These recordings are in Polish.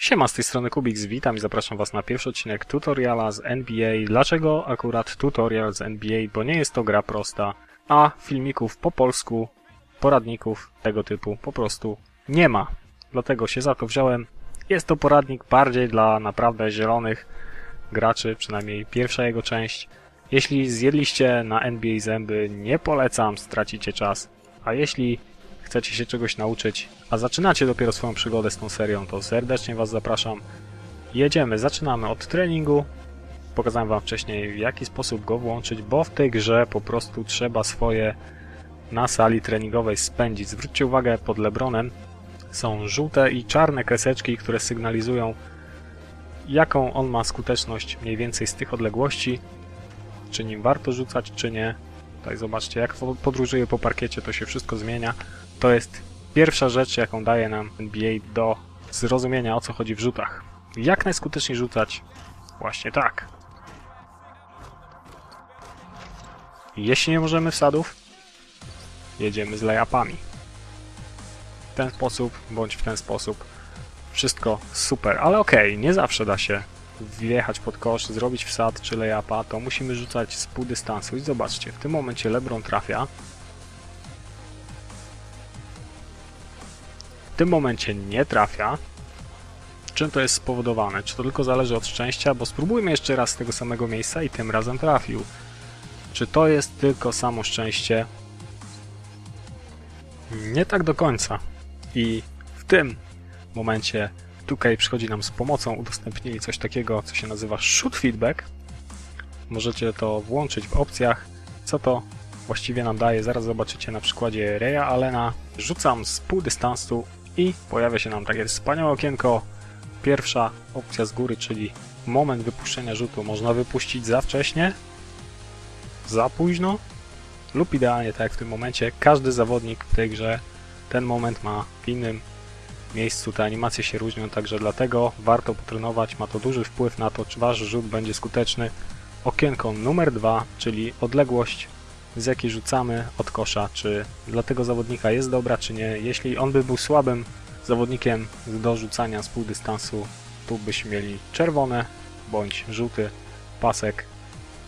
Siema, z tej strony Kubix, witam i zapraszam Was na pierwszy odcinek tutoriala z NBA. Dlaczego akurat tutorial z NBA? Bo nie jest to gra prosta, a filmików po polsku, poradników tego typu po prostu nie ma. Dlatego się za to wziąłem. Jest to poradnik bardziej dla naprawdę zielonych graczy, przynajmniej pierwsza jego część. Jeśli zjedliście na NBA zęby, nie polecam, stracicie czas. A jeśli chcecie się czegoś nauczyć, a zaczynacie dopiero swoją przygodę z tą serią, to serdecznie Was zapraszam. Jedziemy, zaczynamy od treningu. Pokazałem Wam wcześniej, w jaki sposób go włączyć, bo w tej grze po prostu trzeba swoje na sali treningowej spędzić. Zwróćcie uwagę, pod Lebronem są żółte i czarne kreseczki, które sygnalizują, jaką on ma skuteczność mniej więcej z tych odległości, czy nim warto rzucać, czy nie. Tutaj zobaczcie, jak podróżuję po parkiecie, to się wszystko zmienia. To jest pierwsza rzecz, jaką daje nam NBA do zrozumienia, o co chodzi w rzutach. Jak najskuteczniej rzucać? Właśnie tak. Jeśli nie możemy wsadów, jedziemy z layupami. W ten sposób, bądź w ten sposób. Wszystko super, ale okej, nie zawsze da się wjechać pod kosz, zrobić wsad czy layupa, to musimy rzucać z pół dystansu. I zobaczcie, w tym momencie LeBron trafia. Tym momencie nie trafia. Czym to jest spowodowane? Czy to tylko zależy od szczęścia? Bo spróbujmy jeszcze raz z tego samego miejsca i tym razem trafił. Czy to jest tylko samo szczęście? Nie tak do końca. I w tym momencie 2K przychodzi nam z pomocą, udostępnili coś takiego, co się nazywa shoot feedback. Możecie to włączyć w opcjach. Co to właściwie nam daje? Zaraz zobaczycie na przykładzie Reya Allena. Rzucam z pół dystansu i pojawia się nam takie wspaniałe okienko. Pierwsza opcja z góry, czyli moment wypuszczenia rzutu. Można wypuścić za wcześnie, za późno lub idealnie tak jak w tym momencie. Każdy zawodnik w tej grze ten moment ma w innym miejscu. Te animacje się różnią, także dlatego warto potrenować. Ma to duży wpływ na to, czy wasz rzut będzie skuteczny. Okienko numer dwa, czyli odległość, z jakiej rzucamy od kosza, czy dla tego zawodnika jest dobra, czy nie. Jeśli on by był słabym zawodnikiem do rzucania z pół dystansu, tu byśmy mieli czerwone bądź żółty pasek.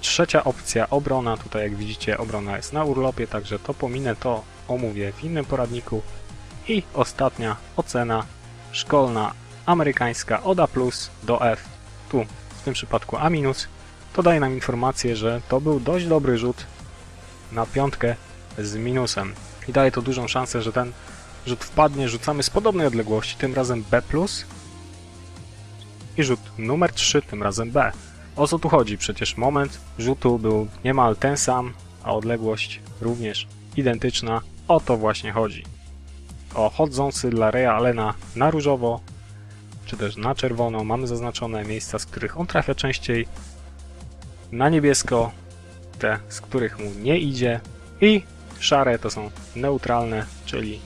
Trzecia opcja obrona, tutaj jak widzicie obrona jest na urlopie, także to pominę, to omówię w innym poradniku. I ostatnia ocena szkolna amerykańska od A do F, tu w tym przypadku A-, to daje nam informację, że to był dość dobry rzut na piątkę z minusem. I daje to dużą szansę, że ten rzut wpadnie, rzucamy z podobnej odległości, tym razem B+, i rzut numer 3, tym razem B. O co tu chodzi? Przecież moment rzutu był niemal ten sam, a odległość również identyczna. O to właśnie chodzi. O chodzący dla Reya Allena na różowo, czy też na czerwono mamy zaznaczone miejsca, z których on trafia częściej. Na niebiesko te, z których mu nie idzie. I szare to są neutralne, czyli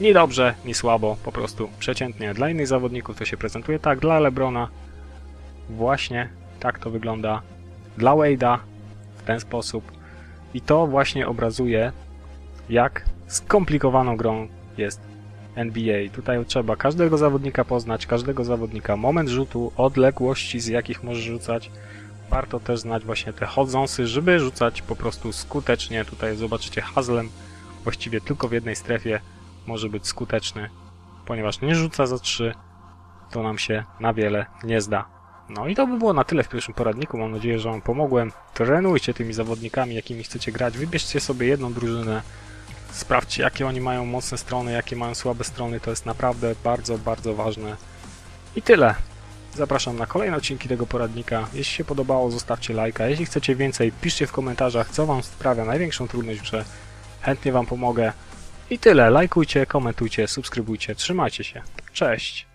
ni dobrze, ni słabo, po prostu przeciętnie. Dla innych zawodników to się prezentuje tak, dla Lebrona właśnie tak to wygląda, dla Wade'a w ten sposób. I to właśnie obrazuje, jak skomplikowaną grą jest NBA. Tutaj trzeba każdego zawodnika poznać, każdego zawodnika, moment rzutu, odległości, z jakich możesz rzucać. Warto też znać właśnie te chodzący, żeby rzucać po prostu skutecznie. Tutaj zobaczycie Haslem właściwie tylko w jednej strefie może być skuteczny, ponieważ nie rzuca za 3, to nam się na wiele nie zda. No i to by było na tyle w pierwszym poradniku. Mam nadzieję, że Wam pomogłem. Trenujcie tymi zawodnikami, jakimi chcecie grać. Wybierzcie sobie jedną drużynę. Sprawdźcie, jakie oni mają mocne strony, jakie mają słabe strony. To jest naprawdę bardzo, bardzo ważne. I tyle. Zapraszam na kolejne odcinki tego poradnika. Jeśli się podobało, zostawcie lajka. Jeśli chcecie więcej, piszcie w komentarzach, co Wam sprawia największą trudność grze. Chętnie Wam pomogę. I tyle. Lajkujcie, komentujcie, subskrybujcie. Trzymajcie się. Cześć.